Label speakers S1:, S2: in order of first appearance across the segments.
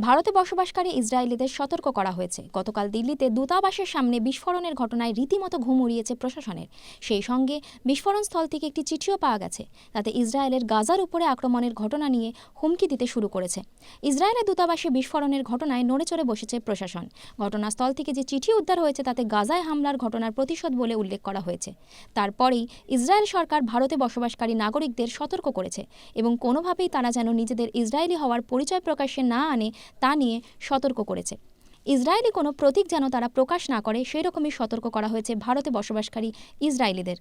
S1: ভারতে বসবাসকারী ইসরায়েলিদের সতর্ক করা হয়েছে। গতকাল দিল্লিতে দূতাবাসের সামনে বিস্ফোরণের ঘটনায় রীতিমতো ঘুম উড়িয়েছে প্রশাসনের। সেই সঙ্গে বিস্ফোরণ স্থল থেকে একটি চিঠিও পাওয়া গেছে। তাতে ইসরায়েলের গাজার উপরে আক্রমণের ঘটনা নিয়ে হুমকি দিতে শুরু করেছে। ইসরায়েলের দূতাবাসে বিস্ফোরণের ঘটনায় নড়েচড়ে বসেছে প্রশাসন। ঘটনাস্থল থেকে যে চিঠি উদ্ধার হয়েছে, তাতে গাজায় হামলার ঘটনার প্রতিশোধ বলে উল্লেখ করা হয়েছে। তারপরেই ইসরায়েল সরকার ভারতে বসবাসকারী নাগরিকদের সতর্ক করেছে এবং কোনোভাবেই তারা যেন নিজেদের ইসরায়েলি হওয়ার পরিচয় প্রকাশ্যে না আনে তা নিয়ে সতর্ক করেছে। ইসরায়েলি কোনো প্রতীক যেন তারা প্রকাশ না করে সেই রকমই সতর্ক করা হয়েছে ভারতে বসবাসকারী ইসরায়েলিদের।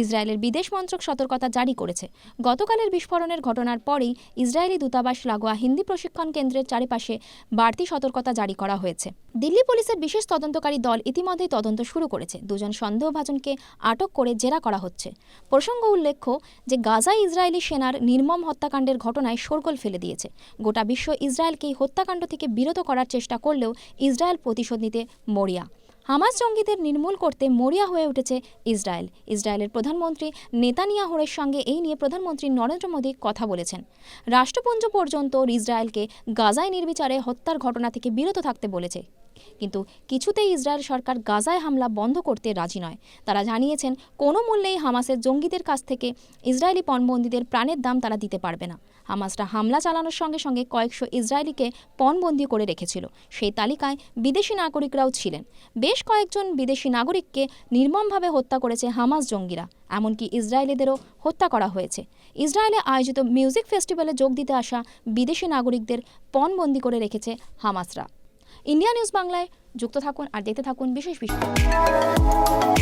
S1: ইসরায়েলের বিদেশ মন্ত্রক সতর্কতা জারি করেছে। গতকালের বিস্ফোরণের ঘটনার পরেই ইসরায়েলি দূতাবাস লাগোয়া হিন্দি প্রশিক্ষণ কেন্দ্রের চারিপাশে বাড়তি সতর্কতা জারি করা হয়েছে। দিল্লি পুলিশের বিশেষ তদন্তকারী দল ইতিমধ্যেই তদন্ত শুরু করেছে। দুজন সন্দেহভাজনকে আটক করে জেরা করা হচ্ছে। প্রসঙ্গ উল্লেখ্য যে গাজা ইসরায়েলি সেনার নির্মম হত্যাকাণ্ডের ঘটনায় শোরগোল ফেলে দিয়েছে। গোটা বিশ্ব ইসরায়েলকে হত্যাকাণ্ড থেকে বিরত করার চেষ্টা করলেও ইসরায়েল প্রতিশোধ নিতে মরিয়া। হামাস জঙ্গিদের নির্মূল করতে মরিয়া হয়ে উঠেছে ইসরায়েল। ইসরায়েলের প্রধানমন্ত্রী নেতানিয়াহুরের সঙ্গে এই নিয়ে প্রধানমন্ত্রী নরেন্দ্র মোদী কথা বলেছেন। রাষ্ট্রপুঞ্জ পর্যন্ত ইসরায়েলকে গাজায় নির্বিচারে হত্যার ঘটনা থেকে বিরত থাকতে বলেছে। কিন্তু কিছুতেই ইসরায়েল সরকার গাজায় হামলা বন্ধ করতে রাজি নয়। তারা জানিয়েছেন, কোনো মূল্যেই হামাসের জঙ্গিদের কাছ থেকে ইসরায়েলি পণবন্দীদের প্রাণের দাম তারা দিতে পারবে না। হামাসরা হামলা চালানোর সঙ্গে সঙ্গে কয়েকশো ইসরায়েলিকে পণবন্দি করে রেখেছিল। সেই তালিকায় বিদেশি নাগরিকরাও ছিলেন। বেশ কয়েকজন বিদেশি নাগরিককে নির্মমভাবে হত্যা করেছে হামাস জঙ্গিরা। এমনকি ইসরায়েলিদেরও হত্যা করা হয়েছে। ইসরায়েলে আয়োজিত মিউজিক ফেস্টিভ্যালে যোগ দিতে আসা বিদেশি নাগরিকদের পণবন্দি করে রেখেছে হামাসরা। ইন্ডিয়া নিউজ বাংলায় যুক্ত থাকুন আর দেখতে থাকুন বিশেষ বিষয়